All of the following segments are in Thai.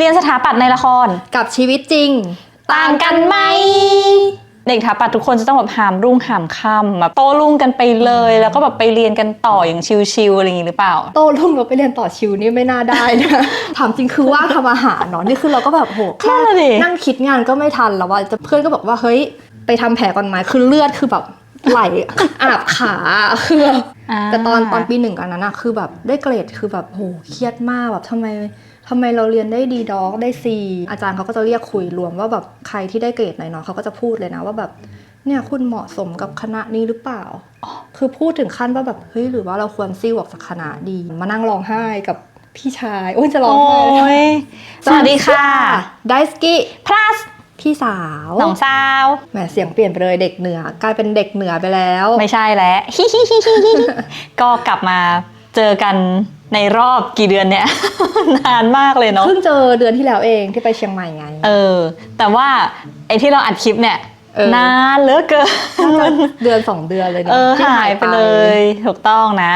เรียนสถาปัตย์ในละคร กับชีวิตจริง ต่างกันไหม เด็กสถาปัตย์ทุกคนจะต้องแบบหามรุ่งหามค่ำแบบโตรุ่งกันไปเลย แล้วก็แบบไปเรียนกันต่ออย่างชิวๆอะไรอย่างนี้หรือเปล่า โตรุ่งเราไปเรียนต่อชิวนี่ไม่น่าได้นะ ถามจริงคือว่าทำอาหารเนาะนี่คือเราก็แบบโหแค่นั่นน่ะดินั่งคิดงานก็ไม่ทันแล้วว่าจะเพื่อนก็บอกว่าเฮ้ยไปทำแผลก่อนไหมคือเลือดคือแบบไหลอาบขาคือแบบาแต่ตอนตอนปีหนึ่งอันนั้นอะคือแบบได้เกรดคือแบบโหเครียดมากแบบทำไม ทำไมเราเรียนได้ดีด็อกได้ซีอาจารย์เขาก็จะเรียกคุยรวมว่าแบบใครที่ได้เกรดไหนเนาะเขาก็จะพูดเลยนะว่าแบบเนี่ยคุณเหมาะสมกับคณะนี้หรือเปล่า คือพูดถึงขั้นว่าแบบเฮ้ยหรือว่าเราควรซิ่วออกจากคณะดี มานั่งร้องไห้กับพี่ชายโอ้ยจะร้องโอ้ไห้ยสวัสดีค่ะ ไดสกี้ plus พี่สาวน้องสาวแหมเสียงเปลี่ยนไปเลยเด็กเหนือกลายเป็นเด็กเหนือไปแล้ว ไม่ใช่แล้วก็กลับมาเจอกัน ในรอบกี่เดือนเนี่ย นานมากเลยเนาะเพิ่งเจอเดือนที่แล้วเองที่ไปเชียงใหม่ไง เออ แต่ว่าไอ้ที่เราอัดคลิปเนี่ยเออนานเหลือเกินน่าจะเดือนสองเดือนเลยนะเออที่หายไปเลยถูกต้องนะ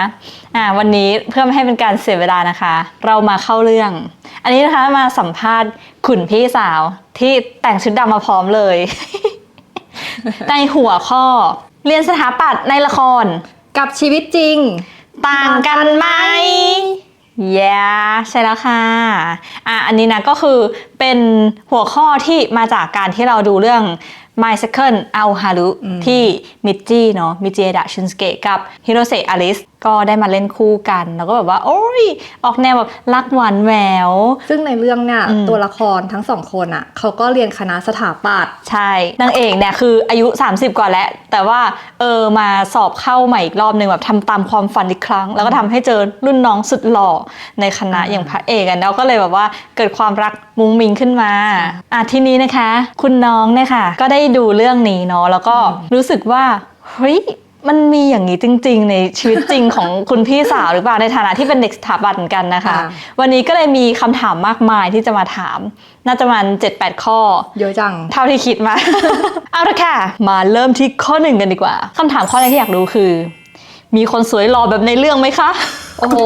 อ่าวันนี้เพื่อไม่ให้เป็นการเสียเวลานะคะ เรามาเข้าเรื่อง อันนี้นะคะมาสัมภาษณ์ขุนพี่สาวที่แต่งชุดดำมาพร้อมเลย ในหัวข้อ เรียนสถาปัตย์ในละคร กับชีวิตจริง ต่างกันไหม yeah ใช่แล้วค่ะ อะ อันนี้นะก็คือเป็นหัวข้อที่มาจากการที่เราดูเรื่อง My Second a l h a r u อืมที่มิจจี้เนาะมิจจี้ดะชุนสเกะกับฮิโรเซะอลิส ก็ได้มาเล่นคู่กัน แล้วก็แบบว่า โอ้ยออกแนวแบบรักหวานแหวว ซึ่งในเรื่องเนี่ยอืมตัวละครทั้งสองคนอะเขาก็เรียนคณะสถาปัตย์ใช่นางเอกเนี่ยคืออายุ 30 กว่าแล้ว แต่ว่าเออมาสอบเข้าใหม่อีกรอบหนึ่งแบบทำตามความฝันอีกครั้ง แล้วก็ทำให้เจอรุ่นน้องสุดหล่อในคณะอ่าอย่างพระเอกอะแล้วก็เลยแบบว่าเกิดความรักมุงมิงขึ้นมาอะทีนี้นะคะ คุณน้องเนี่ยค่ะก็ได้ดูเรื่องนี้เนาะแล้วก็รู้สึกว่าเฮ้ย มันมีอย่างนี้จริง ๆ ในชีวิตจริงของคุณพี่สาวหรือเปล่าในฐานะที่เป็นเด็กสถาบันเหมือนกันนะคะอ่าวันนี้ก็เลยมีคำถามมากมายที่จะมาถาม น่าจะประมาณ7-8ข้อ เยอะจัง เท่าที่คิดมา เอาละค่ะ มาเริ่มที่ข้อหนึ่งกันดีกว่าคำถามข้อแรกที่อยากรู้คือ มีคนสวยหล่อแบบในเรื่องไหมคะ โอ้โห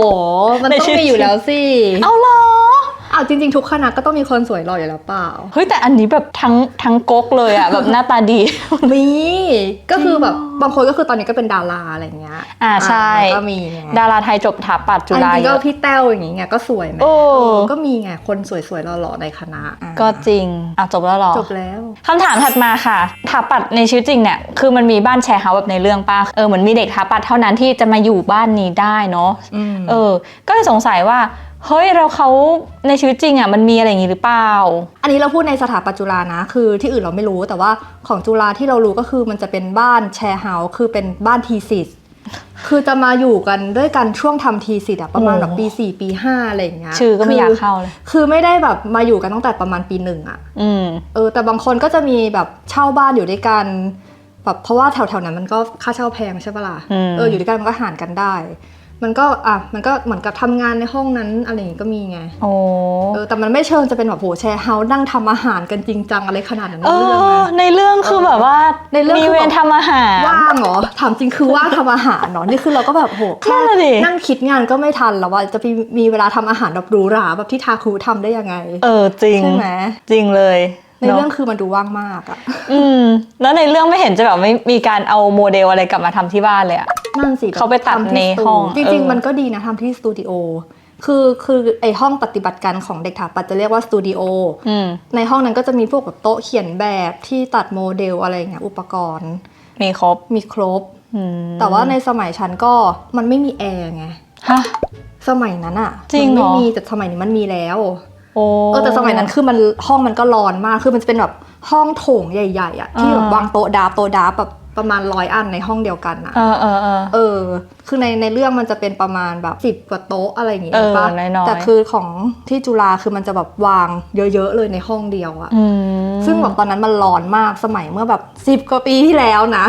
มันในต้อชีงวิตมีอยู่แล้วสิ เอาเหรอ อ้าวจริง ๆ ทุกคณะก็ต้องมีคนสวยหล่ออยู่แล้วเปล่า เฮ้ยแต่อันนี้แบบทั้งทั้งก๊กเลยอะแบบหน้าตาดี มีก็คือแบบบางคนก็คือตอนนี้ก็เป็นดาราอะไรอย่างเงี้ยอ่าใช่มันก็มีไงดาราไทยจบถาปัดจุอันฬาจริงเยก็อะ พี่แต้วอย่างงี้ไงก็สวยไหมโอ้ก็มีไงคนสวยๆหล่อๆในคณะอ่าก็จริงอะจบแล้วเหรอ จบแล้ว คำถามถัดมาค่ะถาปัดในชีวิตจริงเนี่ย คือมันมีบ้านแชร์เฮาส์แบบในเรื่องป้าเออเหมือนมีเด็กถาปัดเท่านั้นที่จะมาอยู่บ้านนี้ได้เนาะอืมเออ ก็เลยสงสัยว่า เฮ้ยเราเขาในชีวิตจริงอะมันมีอะไรอย่างงี้หรือเปล่า อันนี้เราพูดในสถาปัตย์จุฬานะ คือที่อื่นเราไม่รู้แต่ว่าของจุฬาที่เรารู้ก็คือมันจะเป็นบ้านแชร์เฮาส์คือเป็นบ้านทีสิทคือจะมาอยู่กันด้วยกันช่วงทำทีสิทอะประมาณแบบปี4ปี5อะไรอย่างเงี้ยชื่อก็ไม่อยากคืเข้าเลยคือไม่ได้แบบมาอยู่กันตั้งแต่ประมาณปีหนึ่งอะอืมเออ แต่บางคนก็จะมีแบบเช่าบ้านอยู่ด้วยกันแบบเพราะว่าแถวๆนั้นมันก็ค่าเช่าแพงใช่ปะล่ะอืมเอออยู่ด้วยกันมันก็หารกันได้ มันก็อะมันก็เหมือนกับทำงานในห้องนั้นอะไรอย่างงี้ก็มีไงโอ้เออแต่มันไม่เชิงจะเป็นแบบโหแชร์เฮาส์นั่งทำอาหารกันจริงจังอะไรขนาดนั้นเอในเรื่องอนะในเรื่องคือแบบว่าในเรื่องมีคือเวแบรบทำอาหารว่างเหรอถามจริงคือว่างทำอาหารเนาะนี่คือเราก็แบบโหแค่นั่นน่ะดินั่งคิดงานก็ไม่ทันแล้วว่าจะมีมีเวลาทำอาหารแบบหรูหราแบบที่ทาคูทำได้ยังไง เออจริงใช่ไหมจริงเลย ในเรื่องะคือมันดูว่างมากอะอืม แล้วในเรื่องไม่เห็นจะแบบไม่มีการเอาโมเดลอะไรกลับมาทำที่บ้านเลยอะนั่นสิเขาไปตัดทำที่ในสตูห้องจริงเออๆมันก็ดีนะทำที่สตูดิโอคือคือไอห้องปฏิบัติการของเด็กถาปัดจะเรียกว่าสตูดิโออืมในห้องนั้นก็จะมีพวกแบบโต๊ะเขียนแบบที่ตัดโมเดลอะไรอย่างเงี้ยอุปกรณ์ มีครบมีครบอืมแต่ว่าในสมัยฉันก็มันไม่มีแอร์ไงฮะสมัยนั้นอะจริงมัเหรอไม่มีแต่สมัยนี้มันมีแล้วโอ้ เออแต่สมัยนั้นคือมันห้องมันก็ร้อนมากคือมันจะเป็นแบบห้องโถงใหญ่ๆอะที่แบบอ่าวางโต๊ะดาบโต๊ะดาบแบบประมาณร้อยอันในห้องเดียวกันอะเออเออเออเออ คือในในเรื่องมันจะเป็นประมาณแบบสิบ10กว่าโต๊ะอะไรอย่างงี้เออปะน้อยๆแต่คือของที่จุฬาคือมันจะแบบวางเยอะๆเลยในห้องเดียวอะอืม ซึ่งแบบตอนนั้นมันร้อนมากสมัยเมื่อแบบสิบ10กว่าปีที่แล้วนะ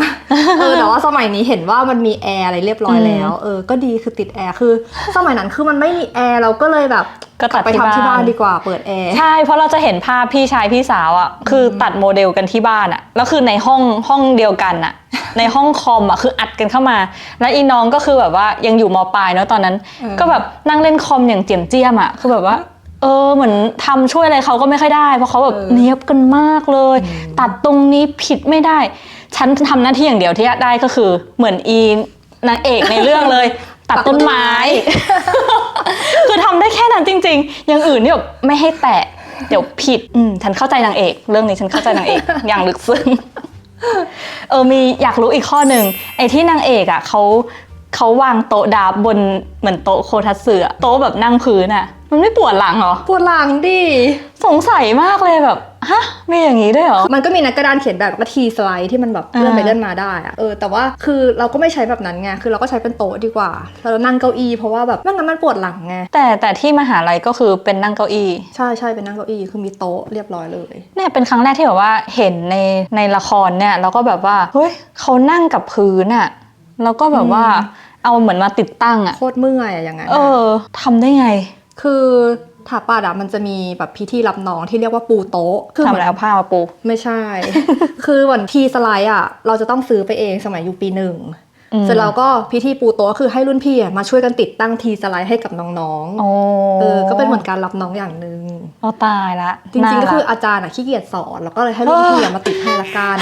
เออแต่ว่าสมัยนี้เห็นว่ามันมีแอร์อะไรเรียบร้อยแล้วเออก็ดีคือติดแอร์คือ สมัยนั้นคือมันไม่มีแอร์เราก็เลยแบบก็ตัดไปที่ทำที่บ้าบ้านนดีกว่าเปิดแอร์ใช่เพราะเราจะเห็นภาพพี่ชายพี่สาวอะ่ะคือตัดโมเดลกันที่บ้านอะ่ะแล้วคือในห้องห้องเดียวกันอะ่ะ ในห้องคอมอะ่ะคืออัดกันเข้ามา แล้วอีน้องก็คือแบบว่ายังอยู่มปลายเนาะตอนนั้นเออก็แบบนั่งเล่นคอมอย่างเจียมเจียมๆอะ่ะคือแบบว่า เออเหมือนทำช่วยอะไรเขาก็ไม่ค่อยได้ เพราะเขาแบบเออเนียบกันมากเลย ตัดตรงนี้ผิดไม่ได้ ฉันทำหน้าที่อย่างเดียวที่ได้ก็คือ เหมือนอีนางเอกในเรื่องเลย ตัดต้นไม้ คือทำได้แค่นั้นจริง ๆ อย่างอื่นเนี่ยแบบไม่ให้แตะเดี๋ยวผิดอืมฉันเข้าใจนางเอก เรื่องนี้ฉันเข้าใจนางเอกอย่างลึกซึ้งเออมีอยากรู้อีกข้อหนึ่งไอ้ที่นางเอกอะเขา เขาวางโต๊ะดาบบนเหมือนโต๊ะโคทัตสึอะโต๊ะแบบนั่งพื้นอะมันไม่ปวดหลังเหรอ ปวดหลังดิ สงสัยมากเลยแบบ ฮะ มีอย่างนี้ด้วยเหรอ มันก็มีนักกระดานเขียนแบบแล้วก็ทีสไลด์ที่มันแบบเลื่อนไปอ่าเลื่อนมาได้อะเออแต่ว่าคือเราก็ไม่ใช้แบบนั้นไงคือเราก็ใช้เป็นโต๊ะดีกว่า เรานั่งเก้าอี้เพราะว่าแบบไม่งั้นมันปวดหลังไงแต่แต่ที่มหาลัยก็คือเป็นนั่งเก้าอี้ ใช่ใช่เป็นนั่งเก้าอี้คือมีโต๊ะเรียบร้อยเลยเนี่ยเป็นครั้งแรกที่แบบว่าเห็นในในละครเนี่ยแล้วก็แบบว่าเฮ้ยเขานั่งกับพื้นอะ แล้วก็แบบว่าอืมเอาเหมือนมาติดตั้งอะโคตรเมื่อยอะอย่างนั้นเออะอทำได้ไง คือถาปัดอะมันจะมีแบบพิธีรับน้องที่เรียกว่าปูโต๊ะ คือทำเหมือะไรอนเอาผ้ามาปู ไม่ใช่ คือวันทีสไลด์อะเราจะต้องซื้อไปเองสมัยอยู่ปีหนึ่งอืม เสร็จแล้วก็พิธีปูโต๊ะคือให้รุ่นพี่อะมาช่วยกันติดตั้งทีสไลด์ให้กับน้องโอ้ๆเออก็เป็นเหมือนการรับน้องอย่างหนึ่งเอาตายละ จริงๆก็คือน่าอาจารย์อะขี้เกียจสอนแล้วก็เลยให้รุ่นพี่อะมาติดให้ละกัน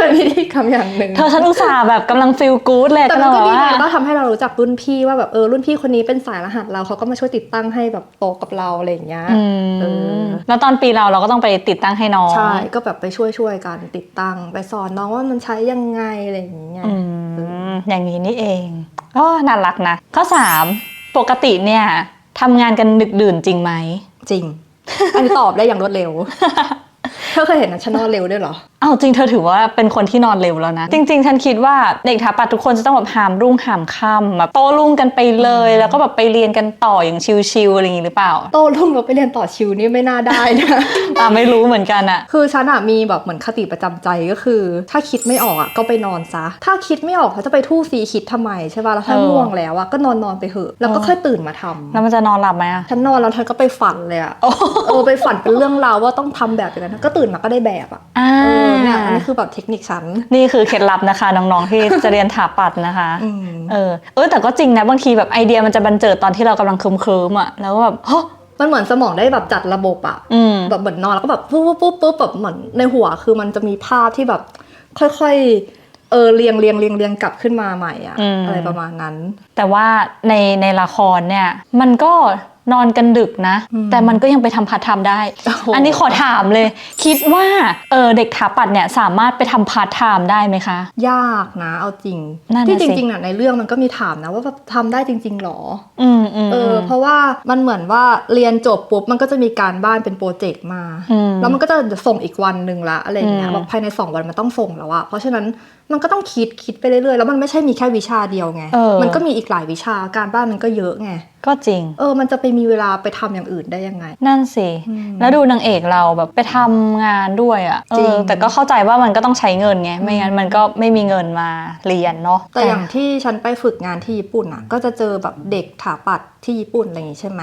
เป็นพิธีกรรมอย่างหนึ่งเธอฉันอุตส่าห์แบบกำลังฟีลกู๊ดเลยแต่ก็มันแบบก็ดีว่าไงก็ทำให้เรารู้จักรุ่นพี่ว่าแบบเออรุ่นพี่คนนี้เป็นสายรหัสเราเขาก็มาช่วยติดตั้งให้แบบโตะกับเราอะไรอย่างเงี้ยอืเอมอแล้วตอนปีเราเราก็ต้องไปติดตั้งให้น้องใช่ก็แบบไปช่วยช่วยๆกันติดตั้ง ไปสอนน้องว่ามันใช้ยังไงอะไรอย่างเงี้ย อย่างนี้นี่เองอ๋อน่ารักนะ ข้อสามปกติเนี่ยทำงานกันดึกดื่นจริงไหม จริง อันนตอบได้อย่างรวดเร็ว เธอเคยเห็นนะฉันนอนเร็วด้วยเหรอ อาจริงเธอถือว่าเป็นคนที่นอนเร็วแล้วนะ จริง ๆ ฉันคิดว่าเด็กถาปัดทุกคนจะต้องแบบหามรุ่งหามค่ำแบบโตรุ่งกันไปเลย แล้วก็แบบไปเรียนกันต่ออย่างชิวๆอะไรอย่างนี้หรือเปล่า โตรุ่งเราไปเรียนต่อชิวนี่ไม่น่าได้นะ อ่าไม่รู้เหมือนกันอะคือฉันอะมีแบบเหมือนคติประจำใจก็คือ ถ้าคิดไม่ออกอะก็ไปนอนซะ ถ้าคิดไม่ออกเขาจะไปทู่ซีคิดทำไมใช่ป่ะแล้วถ้าง่วงแล้วอะก็นอนนอนไปเถอะแล้วก็ค่อยตื่นมาทำแล้วมันจะนอนหลับไหมอะฉันนอนแล้วฉันก็ไปฝันเลยอะเออไปฝันเป็นเรื่องราวว่าต้องทำแบบอย่างนั้นก็ตื่นมาก็ได้แบบอะอ่า เออเนี่ยอันนี้คือแบบเทคนิคฉัน นี่คือเคล็ดลับนะคะ น้องๆที่จะเรียนถาปัดนะคะอืมเออเออแต่ก็จริงนะบางทีแบบไอเดียมันจะบันเจิดตอนที่เรากำลังเคลิ้มๆอะแล้วก็แบบเฮ้ยมันเหมือนสมองได้แบบจัดระบบอะอืมแบบเหมือนนอนแล้วก็แบบปุ๊บปุ๊บปุ๊บปุ๊บแบบเหมือนในหัวคือมันจะมีภาพที่แบบค่อยๆเออเรียงเรียงเรียงเรียงกลับขึ้นมาใหม่อะอืมอะไรประมาณนั้น แต่ว่าในในละครเนี่ยมันก็ นอนกันดึกนะอืมแต่มันก็ยังไปทำพาร์ทไทม์ได้โอ้โหอันนี้ขอถามเลย คิดว่าเออเด็กถาปัดเนี่ยสามารถไปทำพาร์ทไทม์ได้ไหมคะ ยากนะ เอาจริงนั่นน่ะที่จสิริงๆน่ะในเรื่องมันก็มีถามนะว่าแบบทำได้จริง ๆหรออืมอืมเออเพราะว่ามันเหมือนว่าเรียนจบปุ๊บมันก็จะมีการบ้านเป็นโปรเจกต์มาอืมแล้วมันก็จะส่งอีกวันหนึ่งละอะไรอย่างเงี้ยอืมแบบภายใน 2 วันมันต้องส่งแล้วอะเพราะฉะนั้นมันก็ต้องคิดคิดไปเรื่อยๆแล้วมันไม่ใช่มีแค่วิชาเดียวไงเออมันก็มีอีกหลายวิชาการบ้านมันก็เยอะไง ก็จริง เออ มันจะไปมีเวลาไปทำอย่างอื่นได้ยังไง นั่นสิอืมแล้วดูนางเอกเราแบบไปทำงานด้วยอะ่ะจริงเออแต่ก็เข้าใจว่ามันก็ต้องใช้เงินไง ไม่งั้นมันก็ไม่มีเงินมาเรียนเนาะ แต่อย่างที่ฉันไปฝึกงานที่ญี่ปุ่นอะก็จะเจอแบบเด็กถาปัดที่ญี่ปุ่นอะไรอย่างงี้ใช่ไหม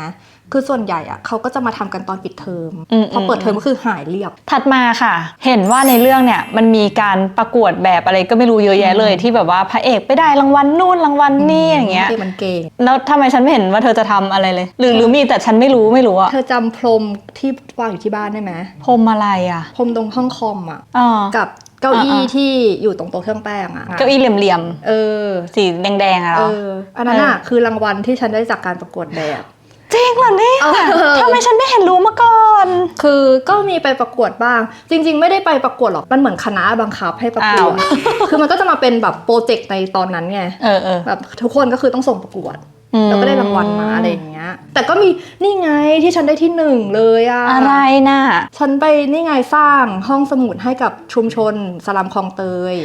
คือส่วนใหญ่อะเขาก็จะมาทำกันตอนปิดเทอมอืมพอเปิดเทอมก็คือหายเรียบ ถัดมาค่ะ เห็นว่าในเรื่องเนี่ยมันมีการประกวดแบบอะไรก็ไม่รู้เยอะแยะเลย ที่แบบว่าพระเอกไปได้รางวัลนู่นรางวัลนี่อย่างเงี้ยที่มันเก่งแล้วทำไมฉันไม่เห็นว่าเธอจะทำอะไรเลย หรือหรือมีแต่ฉันไม่รู้ไม่รู้อะเธอจำพรมที่วางอยู่ที่บ้านได้ไหมพรมอะไรอะพรมตรงห้องคอมอะอ๋อกับเก้าอี้อ่าๆที่อยู่ตรงโต๊ะเครื่องแป้งอะเก้าอี้เหลี่ยมเออๆสีแดงๆอะเหรเออออันนั้นอะคือรางวัลที่ฉันได้จากการประกวดแบบ จริงเหรอเนี่ยเออทำไมฉันไม่เห็นรู้มาก่อน คือก็มีไปประกวดบ้าง จริง ๆ ไม่ได้ไปประกวดหรอก มันเหมือนคณะบังคับให้ประกวดอ้าวคือมันก็จะมาเป็นแบบโปรเจกต์ในตอนนั้นไงเออเออแบบทุกคนก็คือต้องส่งประกวดอืม แล้วก็ได้รางวัลมาอะไรอย่างเงี้ย แต่ก็มีนี่ไงที่ฉันได้ที่หนึ่งเลยอะอะไรน่ะ ฉันไปนี่ไงสร้างห้องสมุดให้กับชุมชนสลัมคลองเตย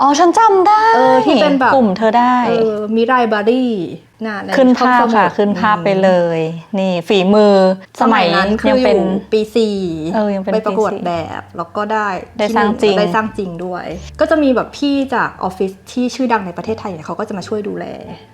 อ๋อฉันจำได้เออที่เป็นแบบ กลุ่มเธอได้ เออมิไรบารีน่ะใขึ้นภาพห้องสมุดค่ะ ขึ้นภาพไปเลย นี่ฝีมือสมัยนั้นคืยังออเป็น ยู่ปีสี่เออยังเป็นไปประกวดปีสี่แบบแล้วก็ได้ได้ที่สร้างหนึ่จริง ได้สร้างจริงด้วย ก็จะมีแบบพี่จากออฟฟิศที่ชื่อดังในประเทศไทยเนี่ยเขาก็จะมาช่วยดูแล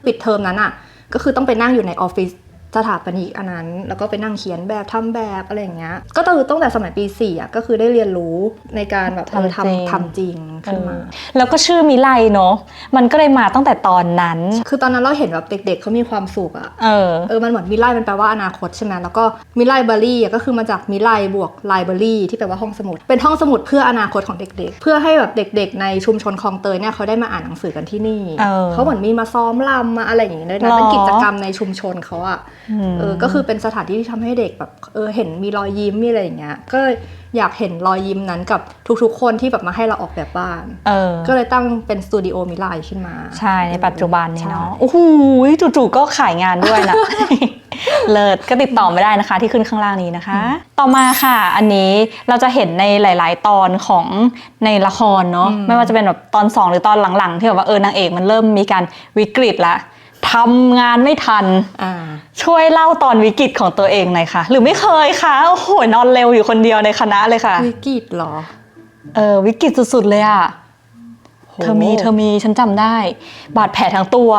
ปิดเทอมนั้นอะ ก็คือต้องไปนั่งอยู่ในออฟฟิศ สถาปนิกอันนั้น แล้วก็ไปนั่งเขียนแบบทำแบบอะไรอย่างเงี้ย ก็คือตั้งแต่สมัยปีสี่อะก็คือได้เรียนรู้ในการแบบเออทำจริงทำทำจริงขึ้นมาเออแล้วก็ชื่อมิไลเนาะมันก็เลยมาตั้งแต่ตอนนั้น คือตอนนั้นเราเห็นแบบเด็กๆเขามีความสุขอะเออเออมันเหมือนมิไลมันแปลว่าอนาคตใช่ไหมแล้วก็มิไลเบอรี่ก็คือมาจากมิไลบวกไลเบอรี่ที่แปลว่าห้องสมุด เป็นห้องสมุดเพื่ออนาคตของเด็ก ๆ เพื่อให้แบบเด็ก ๆ ในชุมชนคลองเตยเนี่ยเขาได้มาอ่านหนังสือกันที่นี่เออเขาเหมือนมีมาซ้อมรำมาอะไรอย่างเงี้ยด้วยนะหรอเป็นกิจกรรมในชุมชนเขาอะมเออก็คือเป็นสถานที่ที่ทำให้เด็กแบบเออเห็นมีรอยยิ้มมีอะไรอย่างเงี้ยก็อยากเห็นรอยยิ้มนั้นกับทุกๆ คนที่แบบมาให้เราออกแบบบ้านเออก็เลยตั้งเป็นสตูดิโอมิไลขึ้นมา ใช่ในปัจจุบันนี้เนาะใช่โอ้โหจู่ๆก็ขายงานด้วยนะเลิศก็ติดต่อไม่ได้นะคะที่ขึ้นข้างล่างนี้นะคะ ต่อมาค่ะ อันนี้เราจะเห็นในหลาย ๆ ตอนของในละครเนาะไม่ว่าจะเป็นแบบตอน 2 หรือตอนหลัง ๆ ที่แบบว่าเออนางเอกมันเริ่มมีการวิกฤตละ ทำงานไม่ทันอ่าช่วยเล่าตอนวิกฤตของตัวเองหน่อยค่ะ หรือไม่เคยคะโอ้โหนอนเร็วอยู่คนเดียวในคณะเลยค่ะ วิกฤตเหรอ เออวิกฤตสุดๆเลยอะโหเธอมีเธอมีฉันจำได้ บาดแผลทั้งตัว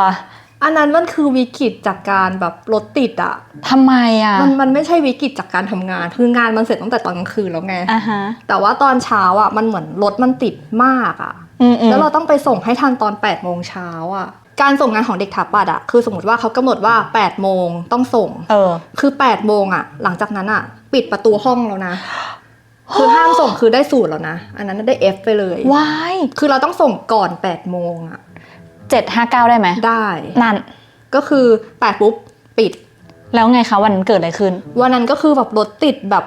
อันนั้นมันคือวิกฤตจากการแบบรถติดอะทำไมอะมันมันไม่ใช่วิกฤตจากการทำงาน คืองานมันเสร็จตั้งแต่ตอนกลางคืนแล้วไงอะฮะแต่ว่าตอนเช้าอะมันเหมือนรถมันติดมากอะอืมอืมแล้วเราต้องไปส่งให้ทันตอน8ปดโมงเช้าอะ การส่งงานของเด็กถาปัดอะคือสมมติว่าเขากำหนดว่า8ปดโมงต้องส่ง เออ คือ8ปดโมงอะหลังจากนั้นอะปิดประตูห้องแล้วนะ คือห้ามส่งคือได้สูตรแล้วนะ อันนั้นได้ F ไปเลยวายคือเราต้องส่งก่อน8ปดโมงอะเจ็ดห้าเก้าได้ไหมได้นั่นก็คือ8ปดปุ๊บปิด แล้วไงคะวันนั้นเกิดอะไรขึ้น วันนั้นก็คือแบบรถติดแบบ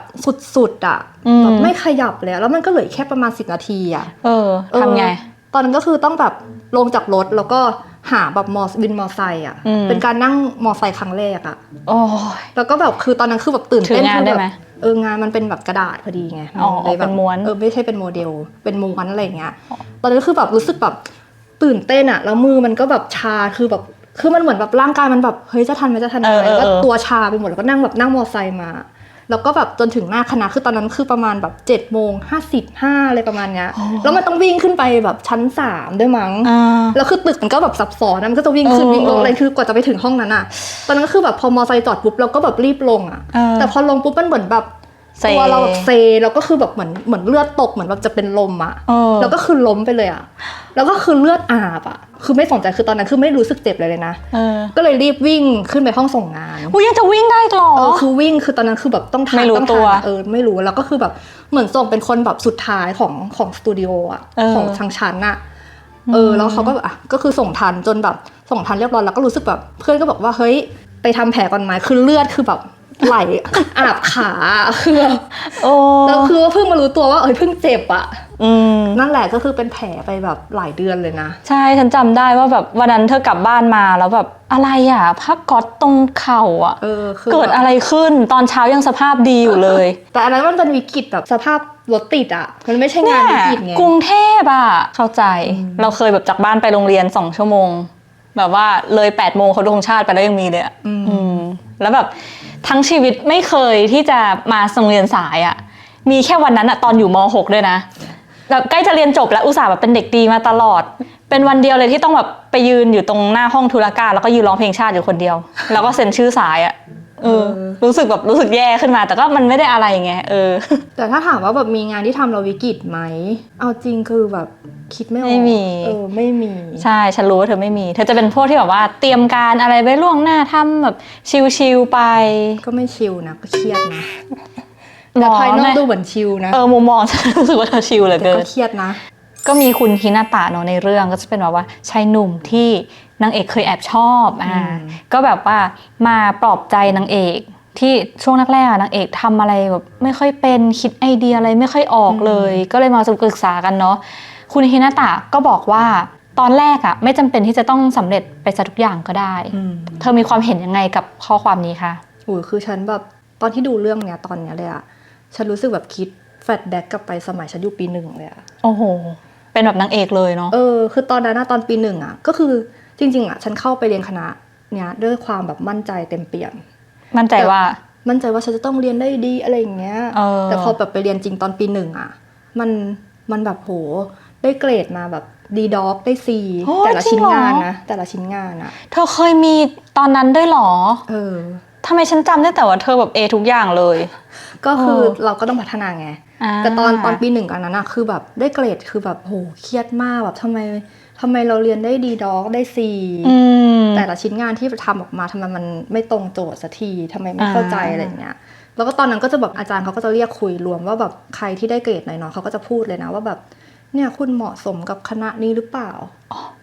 สุดๆอะอืมแบบไม่ขยับเลยอะแล้วมันก็เหลือแค่ประมาณ10นาทีอะเออทำไงเออตอนนั้นก็คือต้องแบบลงจากรถแล้วก็ หาแบบมอวินมอไซค์อะอืม เป็นการนั่งมอไซค์ครั้งแรกอะโอ้ย แล้วก็แบบคือตอนนั้นคือแบบตื่นเต้นถืองานคือได้แบบไหมเอองานมันเป็นแบบกระดาษพอดีไงอ๋อเลยแบบเป็นม้วนเออไม่ใช่เป็นโมเดล เป็นม้วนอะไรอย่างเงี้ย ตอนนั้นคือแบบรู้สึกแบบตื่นเต้นอะแล้วมือมันก็แบบชาคือแบบคือมันเหมือนแบบร่างกายมันแบบเฮ้ยจะทันไหมจะทันไหมเออเออก็เออตัวชาไปหมดแล้วก็นั่งแบบนั่งมอไซค์มา แล้วก็แบบจนถึงหน้าคณะคือตอนนั้นคือประมาณแบบ7จ็ดโมงห้าสิบห้าอะไรประมาณเนี้ยแล้วมันต้องวิ่งขึ้นไปแบบชั้นสามด้วยมั้งอ่าแล้วคือตึกมันก็แบบซับซ้อนนะมันก็จะวิ่งขึ้นเออวิ่งลงเอออะไรคือกว่าจะไปถึงห้องนั้นอะตอนนั้นก็คือแบบพอมอไซค์จอดปุ๊บเราก็แบบรีบลงอะเออแต่พอลงปุ๊บมันเหมือนแบบเซ ตัวเราแบบเซแล้วก็คือแบบเหมือนเหมือนเลือดตกเหมือนแบบจะเป็นลมอะเออแล้วก็คือล้มไปเลยอะแล้วก็คือเลือดอาบอะคือไม่สนใจคือตอนนั้นคือไม่รู้สึกเจ็บเลยเลยนะเออก็เลยรีบวิ่งขึ้นไปห้องส่งงานอุ้ยยังจะวิ่งได้อีกเหรอเออคือวิ่งคือตอนนั้นคือแบบต้องทานไม่รู้ต้องตัทานวอะเออไม่รู้แล้วก็คือแบบเหมือนส่งเป็นคนแบบสุดท้ายของของสตูดิโออะเออของทางชั้นอะเออแล้วเขาก็แบบอะก็คือส่งทันจนแบบส่งทันเรียบร้อยแล้วก็รู้สึกแบบเพื่อนก็บอกว่าเฮ้ยไปทำแผลก่อนไหมคือเลือดคือแบบ ไหลอาบขาคือแบบโอ้แล้วคือว่าเพิ่งมารู้ตัวว่าเอ้ยเพิ่งเจ็บอะอืมนั่นแหละก็คือเป็นแผลไปแบบหลายเดือนเลยนะ ใช่ฉันจำได้ว่าแบบวันนั้นเธอกลับบ้านมาแล้วแบบอะไรอะผ้าก๊อตตรงเข่าอะเออคือเกิดแบบอะไรขึ้นตอนเช้ายังสภาพดีอยู่เลย แต่อันนั้นมันเป็นวิกฤตแบบสภาพรถติดอะมันไม่ใช่งานวิกฤตไงกรุงเทพอะเข้าใจ เราเคยแบบจากบ้านไปโรงเรียนสองชั่วโมง แบบว่าเลย8ปดโมงเขาธงชาติไปแล้วยังมีเลยอะอืมแล้วแบบ ทั้งชีวิตไม่เคยที่จะมาสงเรียนสายอะมีแค่วันนั้นอะตอนอยู่ม .6 ด้วยนะแบบใกล้จะเรียนจบแล้วอุตส่าห์แบบเป็นเด็กดีมาตลอด เป็นวันเดียวเลยที่ต้องแบบไปยืนอยู่ตรงหน้าห้องธุรการแล้วก็ยืนร้องเพลงชาติอยู่คนเดียว แล้วก็เซ็นชื่อสายอะ เออ รู้สึกแบบรู้สึกแย่ขึ้นมา แต่ก็มันไม่ได้อะไรไงเออ แต่ถ้าถามว่าแบบมีงานที่ทำเราวิกฤตไหม เอาจริงคือแบบคิดไม่ออกไม่มี เออไม่มี ใช่ฉันรู้ว่าเธอไม่มี เธอจะเป็นพวกที่แบบว่าเตรียมการอะไรไว้ล่วงหน้าทำแบบชิลๆไป ก็ไม่ชิลนะก็เครียดนะหรแต่อภายนอกไม่ดูเหมือนชิลนะเออมุมมองฉันรู้สึกว่าเธอชิลเหลือแต่เกิก็นเครียดนะ ก็มีคุณฮินาตะเนาะในเรื่องก็จะเป็นแบบว่าชายหนุ่มที่ นางเอกเคยแอบชอบอ่าอืมก็แบบว่ามาปลอบใจนางเอกที่ช่วงแรกๆอะนางเอกทำอะไรแบบไม่ค่อยเป็นคิดไอเดียอะไรไม่ค่อยออกเลย ก็เลยมาปรึกษากันเนาะคุณฮินาตะก็บอกว่าตอนแรกอะไม่จำเป็นที่จะต้องสำเร็จไปซะทุกอย่างก็ได้อืมเธอมีความเห็นยังไงกับข้อความนี้คะโอ้ยคือฉันแบบตอนที่ดูเรื่องเนี้ยตอนเนี้ยเลยอะฉันรู้สึกแบบคิดแฟลชแบ็กกลับไปสมัยฉันอยู่ปีหนึ่งเลยอะโอ้โห เป็นแบบนางเอกเลยเนาะเออคือตอนนั้นอะตอนปีหนึ่งอะก็คือ จริง ๆอะฉันเข้าไปเรียนคณะเนี้ยด้วยความแบบมั่นใจเต็มเปี่ยม มั่นใจว่า มั่นใจว่าฉันจะต้องเรียนได้ดีอะไรอย่างเงี้ยเออแต่พอแบบไปเรียนจริงตอนปีหนึ่งอะ มันมันแบบโหได้เกรดมาแบบดีด็อกได้ซีโอ้แต่ละจริชิ้งนเหรองานนะแต่ละชิ้นงานอะเธอเคยมีตอนนั้นด้วยเหรอ เออทำไมฉันจำได้แต่ว่าเธอแบบเอทุกอย่างเลย ก็คือเออเราก็ต้องพัฒนาไงาแต่ตอนตอนปีหนึ่งกันนั้นอะคือแบบได้เกรดคือแบบโหเครียดมากแบบทำไม ทำไมเราเรียนได้ดีด็อกได้ซีอืมแต่ละชิ้นงานที่ทำออกมาทำไมมันไม่ตรงโจทย์สักทีทำไมไม่เข้าใจอ่าอะไรอย่างเงี้ยแล้วก็ตอนนั้นก็จะแบบอาจารย์เขาก็จะเรียกคุยรวมว่าแบบใครที่ได้เกรดไหนเนาะเขาก็จะพูดเลยนะว่าแบบเนี่ยคุณเหมาะสมกับคณะนี้หรือเปล่า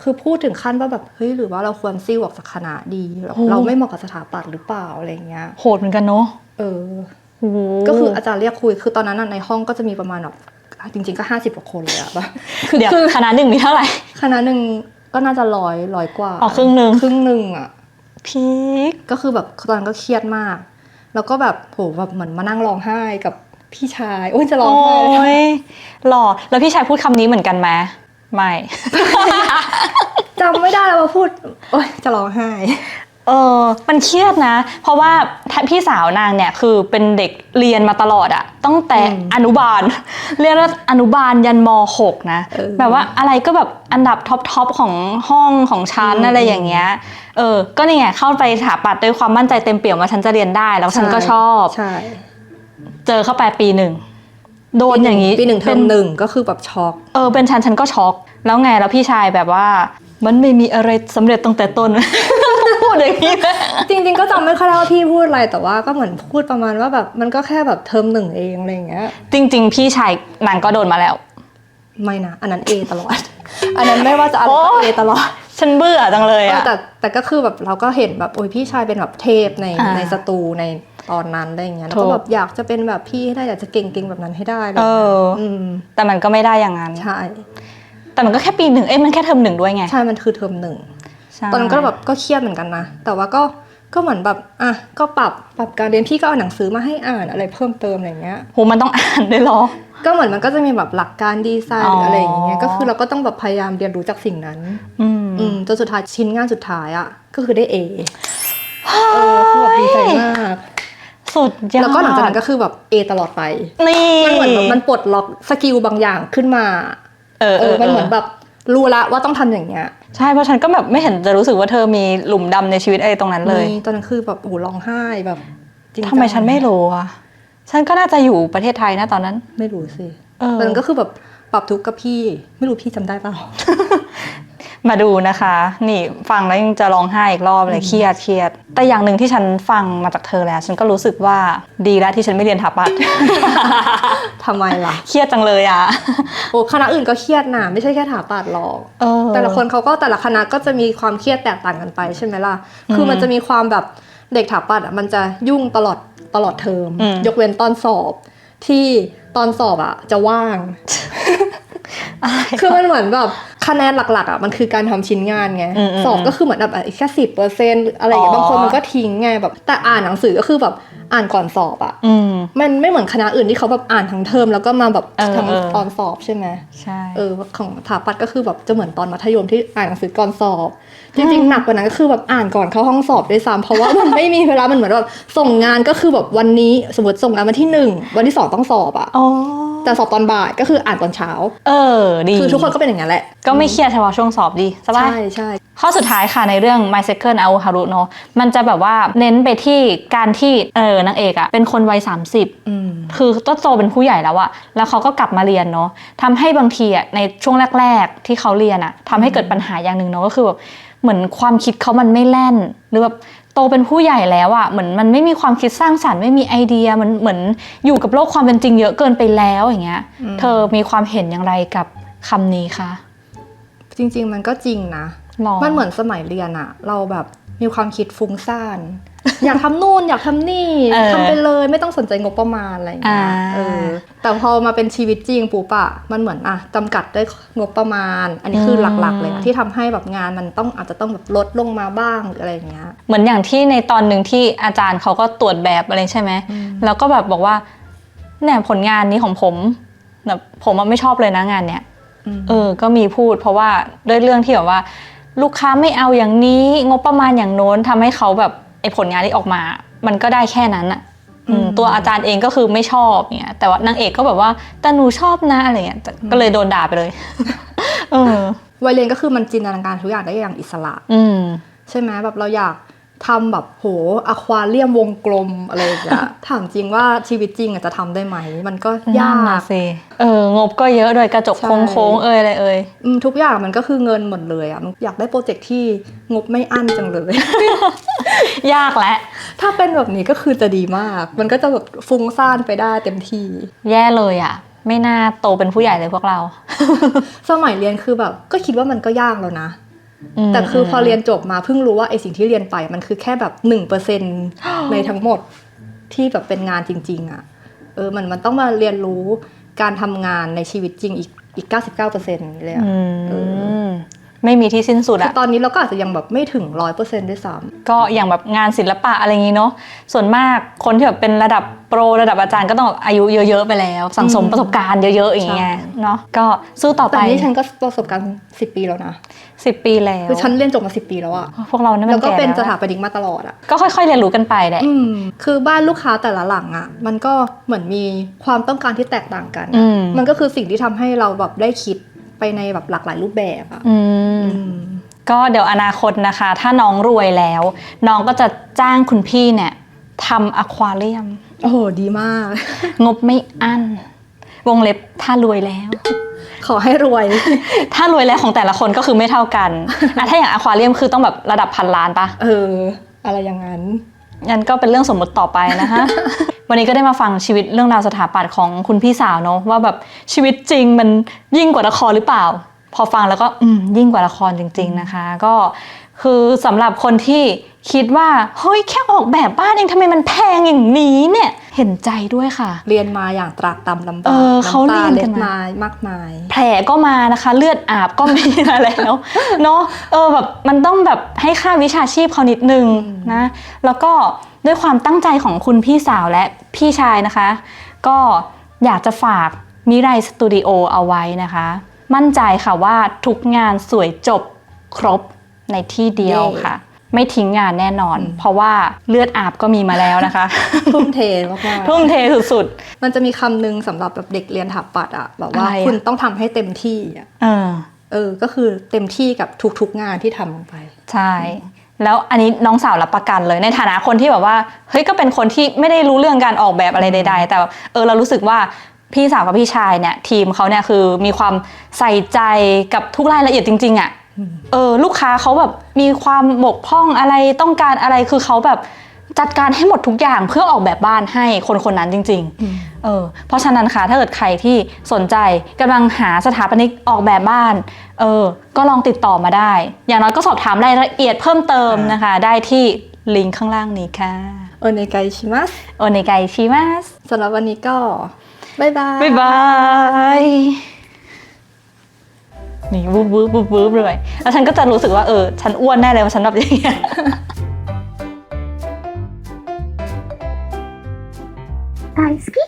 คือพูดถึงขั้นว่าแบบเฮ้ยหรือว่าเราควรซิ่วออกจากคณะดีแบบเราไม่เหมาะกับสถาปัตย์หรือเปล่าอะไรอย่างเงี้ย โหดเหมือนกันเนาะ เออโอ้โหก็คืออาจารย์เรียกคุย คือตอนนั้นน่ะในห้องก็จะมีประมาณแบบ จริงๆก็ห้าสิบกว่าคนเลยอะแบบเดี๋ยวคณะหนึ่งมีเท่าไหร่คณะหนึ่งก็น่าจะร้อยร้อยกว่าอ๋อครึ่งหนึ่งครึ่งหนึ่งอะพีคก็คือแบบตอนนั้นก็เครียดมาก แล้วก็แบบโหแบบเหมือนมานั่งร้องไห้กับพี่ชายโอ้ยจะร้องโอ้ไห้เลยยหล่อแล้วพี่ชายพูดคำนี้เหมือนกันไหมไม่จำไม่ได้แล้วว่าพูด โอ้ยจะร้องไห้ เออมันเครียดนะ เพราะว่าพี่สาวนางเนี่ยคือเป็นเด็กเรียนมาตลอดอะตั้งแต่อืมอนุบาล เรียนว่าอนุบาลยันม .6 นะเออแบบว่าอะไรก็แบบอันดับท็อปทอปของห้องของชั้นอืมอะไรอย่างเงี้ยเออ ก็นี่ไงเข้าไปถาปัดด้วยความมั่นใจเต็มเปี่ยมว่าฉันจะเรียนได้ แล้วฉันก็ชอบใช่เจอเข้าไปปีหนึ่งโดนอย่างนี้ปีหนึ่งเทอมหนึ่งก็คือแบบช็อกเออเป็นฉันฉันก็ช็อก แล้วไงแล้วพี่ชายแบบว่า มันไม่มีอะไรสำเร็จตั้งแต่ต้น พูดอย่างนี้จริง ๆ ก็จำไม่ค่อยได้ว่าพี่พูดอะไรแต่ว่าก็เหมือนพูดประมาณว่าแบบมันก็แค่แบบเทอมหนึ่งเองอะไรอย่างเงี้ย จริง ๆ พี่ชายนางก็โดนมาแล้ว ไม่นะอันนั้น A ตลอด อันนั้นไม่ว่าจะอะไรโอ้ก็ A ตลอดฉันเบื่อจังเลยเอออะแต่แต่ก็คือแบบเราก็เห็นแบบโอ้ยพี่ชายเป็นแบบเทพในอ่าในสตูในตอนนั้นอะไรอย่างเงี้ยแล้วถูก็กแบบอยากจะเป็นแบบพี่ให้ได้อยากจะเก่งๆแบบนั้นให้ได้อะไรอเอย่างเงี้ยออืมแต่มันก็ไม่ได้อย่างนั้นใช่ แต่มันก็แค่ปีหนึ่งเอ้ยมันแค่เทอมหนึ่งด้วยไงใช่มันคือเทอมหนึ่งใช่ตอนนั้นก็แบบก็เครียดเหมือนกันนะ แต่ว่าก็ก็เหมือนแบบอะก็ปรับปรับการเรียนพี่ก็เอาหนังสือมาให้อ่านอะไรเพิ่มเติมอะไรอย่างเงี้ยโหมันต้องอ่านด้วยเหรอ ก็เหมือนมันก็จะมีแบบหลักการดีไซน์หรืออะไรอย่างเงี้อ๋ยอก็คือเราก็ต้องแบบพยายามเรียนรู้จากสิ่งนั้นอืมอืมจนสุดท้ายชิ้นงานสุดท้ายอะก็คือได้เอเออคือแบบดีใจมากสุดยอดแล้วก็หลังจากนั้นก็คือแบบเอตลอดไปนี่มันเหมือนแบบมันปลดล็อกสกิลบางอย่างขึ้นมา เออเออมันเหมือนแบบรู้ละว่าต้องทำอย่างเงี้ยใช่เพราะฉันก็แบบไม่เห็นจะรู้สึกว่าเธอมีหลุมดำในชีวิตอะไรตรงนั้นเลยมีตอนนั้นคือแบบโอ้โหร้องไห้แบบจริงจังทำไมฉันไม่รู้อะฉันก็น่าจะอยู่ประเทศไทยนะตอนนั้น ไม่รู้สิเออตอนนั้นก็คือแบบปรับทุกข์กับพี่ ไม่รู้พี่จำได้เปล่า มาดูนะคะ นี่ฟังแล้วยังจะร้องไห้อีกรอบเลยเครียดเครียด แต่อย่างหนึ่งที่ฉันฟังมาจากเธอแล้ว ฉันก็รู้สึกว่าดีแล้วที่ฉันไม่เรียนถาปัด ทำไมล่ะ เครียดจังเลยอะโอ้คณะอื่นก็เครียดนะไม่ใช่แค่ถาปัดหรอก เออ แต่ละคนเขาก็แต่ละคณะก็จะมีความเครียดแตกต่างกันไปใช่ไหมล่ะ คือมันจะมีความแบบเด็กถาปัดอะมันจะยุ่งตลอดตลอดเทอมอืมยกเว้นตอนสอบที่ตอนสอบอะ จะว่างอะไร คือมันเหมือนแบบคะแนนหลักๆอะมันคือการทำชิ้นงานไงอืมอืมสอบก็คือเหมือนแบบอะแค่สิบเปอร์เซ็นต์อะไรอย่างเงี้ยอ๋อบางคนมันก็ทิ้งไงแบบแต่อ่านหนังสือก็คือแบบอ่านก่อนสอบอะอืมมันไม่เหมือนคณะอื่นที่เขาแบบอ่านทั้งเทอมแล้วก็มาแบบเออทั้งเออตอนสอบใช่ไหมใช่เออของถาปัดก็คือแบบจะเหมือนตอนมัธยมที่อ่านหนังสือก่อนสอบ จริงๆหนักกว่านั้นก็คือแบบอ่านก่อนเข้าห้องสอบด้วยซ้ำเพราะว่ามันไม่มีเวลามันเหมือนแบบส่งงานก็คือแบบวันนี้สมมติส่งงานวันที่หนึ่งวันที่สองต้องสอบอะ อ๋อแต่สอบตอนบ่ายก็คืออ่านตอนเช้า เออดีคือทุกคนก็เป็นอย่างนั้นแหละ ก็ไม่เครียดเฉพาะช่วงสอบดีสบายใช่ใช่ข้อสุดท้ายค่ะในเรื่อง My Second a o h a r u เนอะมันจะแบบว่าเน้นไปที่การที่เออนางเอกอะเป็นคนวัย 30อืมคือต้นโตเป็นผู้ใหญ่แล้วอะแล้วเขาก็กลับมาเรียนเนาะทำให้บางทีอะในช่วงแรก ๆ ที่เขาเรียนอะทำให้เกิดปัญหาอย่างหนึ่งเนาะก็คือแบบเหมือนความคิดเขามันไม่แล่นหรือแบบโตเป็นผู้ใหญ่แล้วอะเหมือนมันไม่มีความคิดสร้างสรรค์ไม่มีไอเดียมันเหมือนอยู่กับโลกความเป็นจริงเยอะเกินไปแล้วอย่างเงี้ยอืมเธอมีความเห็นอย่างไรกับคำนี้คะจริง ๆ มันก็จริงนะหรอมันเหมือนสมัยเรียนอะเราแบบมีความคิดฟุ้งซ่าน อยากทำนู่นอยากทำนี่เออทำไปเลยไม่ต้องสนใจงบประมาณอะไรอย่างเงี้ยอ่าเออแต่พอมาเป็นชีวิตจริงปุ๊บอะมันเหมือนอะจำกัดด้วยงบประมาณ อันนี้คือหลักๆเลยอะที่ทำให้แบบงานมันต้องอาจจะต้องแบบลดลงมาบ้างหรืออะไรอย่างเงี้ยเหมือนอย่างที่ในตอนหนึ่งที่อาจารย์เขาก็ตรวจแบบอะไรใช่ไหมอืมแล้วก็แบบบอกว่าเนี่ยผลงานนี้ของผมแบบผมอะไม่ชอบเลยนะงานเนี้ยมเออ ก็มีพูด เพราะว่าด้วยเรื่องที่แบบว่า ลูกค้าไม่เอาอย่างนี้งบประมาณอย่างโน้นทำให้เขาแบบ ไอ้ผลงานที่ออกมา มันก็ได้แค่นั้นอะอืมตัวอาจารย์เองก็คือไม่ชอบเนี่ยแต่ว่านางเอกก็แบบว่าแต่หนูชอบนะอะไรเงี้ยแต่ก็เลยโดนด่าไปเลยเออวัยเรียนก็คือมันจินตนาการทุกอย่างได้อย่างอิสระ อืม ใช่ไหมแบบเราอยาก ทำแบบโหอควาเรียมวงกลมอะไรอย่างเงี้ยถามจริงว่าชีวิตจริงอะจะทำได้ไหม มันก็ยานั่นน่ะกสิเอองบก็เยอะด้วยกระจกใช่โค้งๆเอ่ยอะไรเอ่ยอืมทุกอย่างมันก็คือเงินหมดเลยอะอยากได้โปรเจกต์ที่งบไม่อั้นจังเลย ยากและ ถ้าเป็นแบบนี้ก็คือจะดีมาก มันก็จะแบบฟุ้งซ่านไปได้เต็มที่ แย่เลยอะไม่น่าโตเป็นผู้ใหญ่เลยพวกเรา สมัยเรียนคือแบบก็คิดว่ามันก็ยากแล้วนะม แต่คือพอเรียนจบมาเพิ่งรู้ว่าไอสิ่งที่เรียนไปมันคือแค่แบบหนึ่งเปอร์เซ็นในทั้งหมดที่แบบเป็นงานจริง ๆอะ่ะ เออมันมันต้องมาเรียนรู้การทำงานในชีวิตจริงอีกอีกเก้าสิบเก้าเปอร์เซ็นต์เลยอะอืเอมไม่มีที่สิ้นสุดคืออะตอนนี้เราก็อาจจะยังแบบไม่ถึงร้อยเปอร์เซ็นต์ด้วยซ้ก็อย่างแบบงานศิลปะอะไรอย่างนี้เนาะส่วนมากคนที่แบบเป็นระดับโปรระดับอาจารย์ก็ต้องแบบอายุเยอะๆไปแล้ว สังสมประสบการณ์เยอะๆอย่างเงี้ยเนาะก็สู้ต่อำไปแต่นี่ฉันก็ประสบการณ์สิบปีแล้วนะ สิบปีแล้วคือฉันเรียนจบมาสิบปีแล้วอะพวกเรานี่มัแล้นวก็แก่เป็นสแล้วถาอะปนิกมาตลอดอะก็ค่อยๆเรียนรู้กันไปแหละอืมคือบ้านลูกค้าแต่ละหลังอะ่ะมันก็เหมือนมีความต้องการที่แตกต่างกันอะอืมมันก็คือสิ่งที่ทำให้เราแบบได้คิดไปในแบบหลากหลายรูปแบบอะ่ะอืมอืมก็เดี๋ยวอนาคตนะคะ ถ้าน้องรวยแล้ว น้องก็จะจ้างคุณพี่เนี่ยทำอควาเรียม โอ้โห ดีมาก งบไม่อั้น วงเล็บถ้ารวยแล้ว ขอให้รวย ถ้ารวยแล้วของแต่ละคนก็คือไม่เท่ากันอะถ้าอย่างอควาเรียมคือต้องแบบระดับพันล้านปะเออ อะไรอย่างนั้นงั้นก็เป็นเรื่องสมมติต่อไปนะคะวันนี้ก็ได้มาฟังชีวิตเรื่องราวสถาปัตย์ของคุณพี่สาวเนอะว่าแบบชีวิตจริงมันยิ่งกว่าละครหรือเปล่า พอฟังแล้วก็อืมยิ่งกว่าละครจริง ๆนะคะ ก็ คือสำหรับคนที่คิดว่าเฮ้ยแค่ออกแบบบ้านเองทำไมมันแพงอย่างนี้เนี่ยเห็นใจด้วยค่ะ เรียนมาอย่างตรากตำลำบากเออเขาำตเรียนเล็กัดนมามามากมาย แผลก็มานะคะ เลือดอาบก็มีมาแล้วเนาะเออแบบมันต้องแบบให้ค่าวิชาชีพเขานิดนึงนะ แล้วก็ด้วยความตั้งใจของคุณพี่สาวและพี่ชายนะคะ ก็อยากจะฝากมิไรสตูดิโอเอาไว้นะคะ มั่นใจค่ะว่าทุกงานสวยจบครบ ในที่เดียวเย้ค่ะ ไม่ทิ้งงานแน่นอนอืมเพราะว่าเลือดอาบก็มีมาแล้วนะคะ ทุ่มเทมากๆทุ่มเทสุดมันจะมีคำหนึงสำหรับแบบเด็กเรียนถาปัดอะแบบว่าอะไรอะคุณต้องทำให้เต็มที่อะๆเออเออ ก็คือเต็มที่กับทุกๆงานที่ทำลงไป ใช่แล้วอันนี้น้องสาวรับประกันเลยในฐานะคนที่แบบว่าเฮ้ยก็เป็นคนที่ไม่ได้รู้เรื่องการออกแบบอะไรใด ๆ แต่แบบเออเรารู้สึกว่าพี่สาวกับพี่ชายเนี่ยทีมเขาเนี่ยคือมีความใส่ใจกับทุกรายละเอียดจริงๆอะ่ะ เออลูกค้าเขาแบบมีความบกพร่องอะไรต้องการอะไรคือเขาแบบจัดการให้หมดทุกอย่างเพื่อออกแบบบ้านให้คนคนนั้นจริงอืมๆเออ เพราะฉะนั้นค่ะถ้าเกิดใครที่สนใจกำลังหาสถาปนิกออกแบบบ้าน เออ ก็ลองติดต่อมาได้ อย่างน้อยก็สอบถามรายละเอียดเพิ่มเติมนะคะ ได้ที่ลิงก์ข้างล่างนี้ค่ะ โอเนไกชิมัส โอเนไกชิมัสสำหรับวันนี้ก็ บ๊ายบาย บ๊ายบาย นี่วูบวูบวูบวูบเลย แล้วฉันก็จะรู้สึกว่าเออ ฉันอ้วนแน่เลยว่าฉันแบบอย่างเงี้ย 大好き